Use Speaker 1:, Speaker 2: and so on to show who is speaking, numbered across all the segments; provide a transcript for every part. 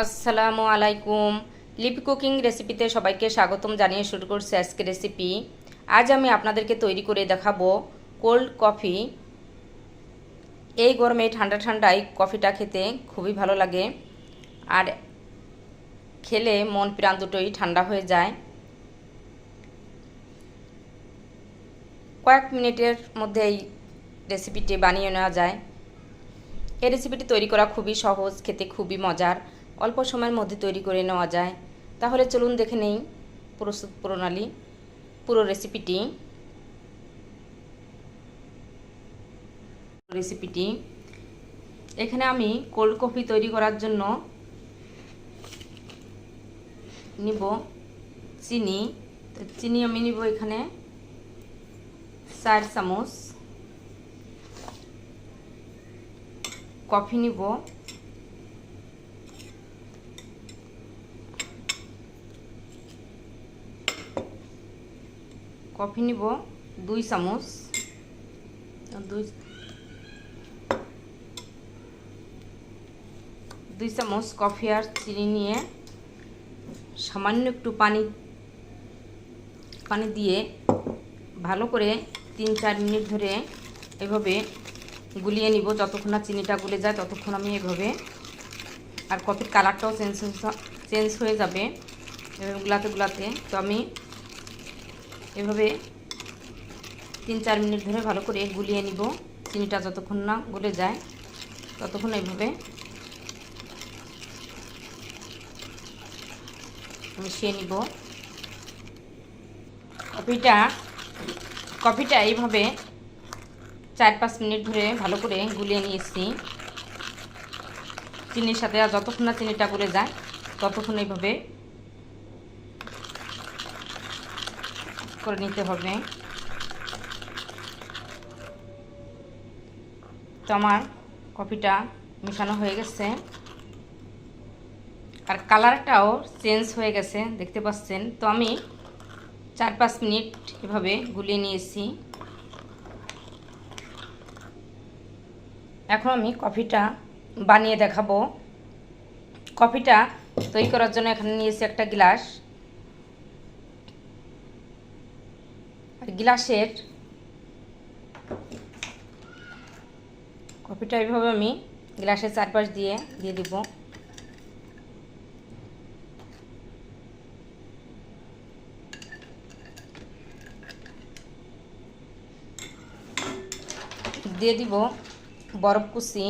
Speaker 1: আসসালামু আলাইকুম। লিপি কুকিং রেসিপিতে সবাইকে স্বাগতম জানিয়ে শুরু করছি আজকে রেসিপি। আজ আমি আপনাদেরকে তৈরি করে দেখাবো কোল্ড কফি। এই গরমে ঠান্ডা ঠান্ডায় কফিটা খেতে খুবই ভালো লাগে। আর খেলে মন প্রাণ দুটোই ঠান্ডা হয়ে যায়। কয়েক মিনিটের মধ্যে এই রেসিপিটি বানিয়ে নেওয়া যায়। এই রেসিপিটি তৈরি করা খুবই সহজ, খেতে খুবই মজার। অল্প সময়ের মধ্যে তৈরি করে নেওয়া যায়। তাহলে চলুন দেখে নেই প্রস্তুত প্রণালী, পুরো রেসিপিটি রেসিপিটি এখানে আমি কোল্ড কফি তৈরি করার জন্য নিব চিনি। তো চিনি আমি নিব এখানে চার চামচ। কফি নিব। কফি নিব, দুই চামচ। দুই দুই চামচ কফি আর চিনি নিয়ে সামান্য একটু পানি পানি দিয়ে ভালো করে তিন, চার মিনিট ধরে এভাবে গুলিয়ে নিব। যতক্ষণ না চিনিটা গুলে যায়, ততক্ষণ আমি এভাবে আর কফির কালারটাও চেঞ্জ চেঞ্জ হয়ে যাবে এভাবে গুলাতে গুলাতে। তো আমি এভাবে তিন চার মিনিট ধরে ভালো করে গুলিয়ে নিব। চিনিটা যতক্ষণ না গলে যায়, ততক্ষণ এইভাবে মিশিয়ে নিব। কফিটা কফিটা এইভাবে চার পাঁচ মিনিট ধরে ভালো করে গুলিয়ে নিয়েছি। চিনির সাথে যতক্ষণ না চিনিটা গলে যায়, ততক্ষণ এইভাবে করে নিতে হবে। তো আমার কফিটা মেশানো হয়ে গেছে। আর কালারটাও চেঞ্জ হয়ে গেছে, দেখতে পাচ্ছেন। তো আমি চার পাঁচ মিনিট এভাবে গুলিয়ে নিয়েছি। এখন আমি কফিটা বানিয়ে দেখাবো। কফিটা তৈরি করার জন্য এখানে নিয়েছি একটা গ্লাস। গ্লাসের কফিটা এইভাবে আমি গ্লাসের চারপাশ দিয়ে দিয়ে দিব। দিয়ে দিব বরফ কুচি,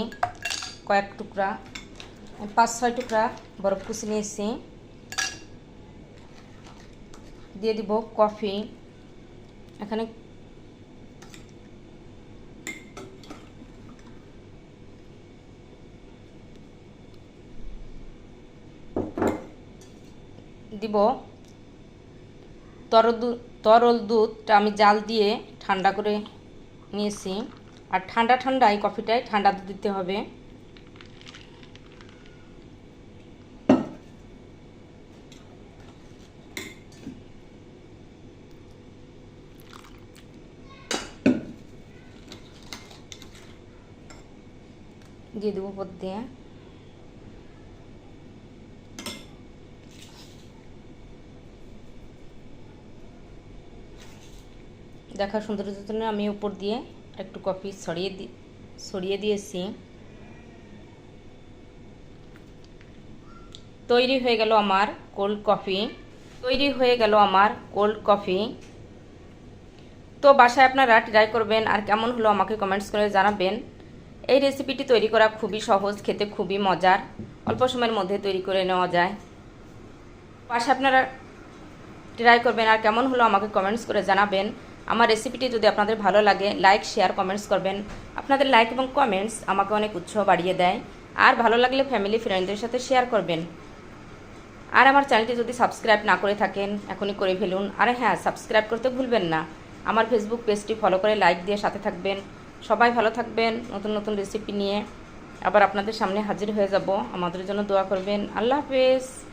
Speaker 1: কয়েক টুকরা পাঁচ, ছয় টুকরা বরফ কুচি নিয়েছি। দিয়ে দিব কফি। এখানে দিব তরল দুধ তরল দুধটা আমি জাল দিয়ে ঠান্ডা করে নিয়েছি। আর ঠান্ডা ঠান্ডায় কফিটায় ঠান্ডা দুধ দিতে হবে। দিয়ে দেবো উপর দিয়ে। দেখার সৌন্দর্যের জন্য আমি উপর দিয়ে একটু কফি দি, ছড়িয়ে দিয়েছি। তৈরি হয়ে গেল আমার কোল্ড কফি তৈরি হয়ে গেল আমার কোল্ড কফি তো বাসায় আপনারা ট্রাই করবেন আর কেমন হলো আমাকে কমেন্টস করে জানাবেন। এই রেসিপিটি তৈরি করা খুবই সহজ, খেতে খুবই মজার। অল্প সময়ের মধ্যে তৈরি করে নেওয়া যায়। পাশে আপনারা ট্রাই করবেন আর কেমন হলো আমাকে কমেন্টস করে জানাবেন। আমার রেসিপিটি যদি আপনাদের ভালো লাগে লাইক শেয়ার কমেন্টস করবেন। আপনাদের লাইক এবং কমেন্টস আমাকে অনেক উৎসাহ বাড়িয়ে দেয়। আর ভালো লাগলে ফ্যামিলি ফ্রেন্ডদের সাথে শেয়ার করবেন। আর আমার চ্যানেলটি যদি সাবস্ক্রাইব না করে থাকেন, এখনই করে ফেলুন। আর হ্যাঁ সাবস্ক্রাইব করতে ভুলবেন না। আমার ফেসবুক পেজটি ফলো করে লাইক দিয়ে সাথে থাকবেন। সবাই ভালো থাকবেন, নতুন নতুন রেসিপি নিয়ে। আবার আপনাদের সামনে হাজির হয়ে যাব। আমাদের জন্য দোয়া করবেন। আল্লাহ হাফেজ।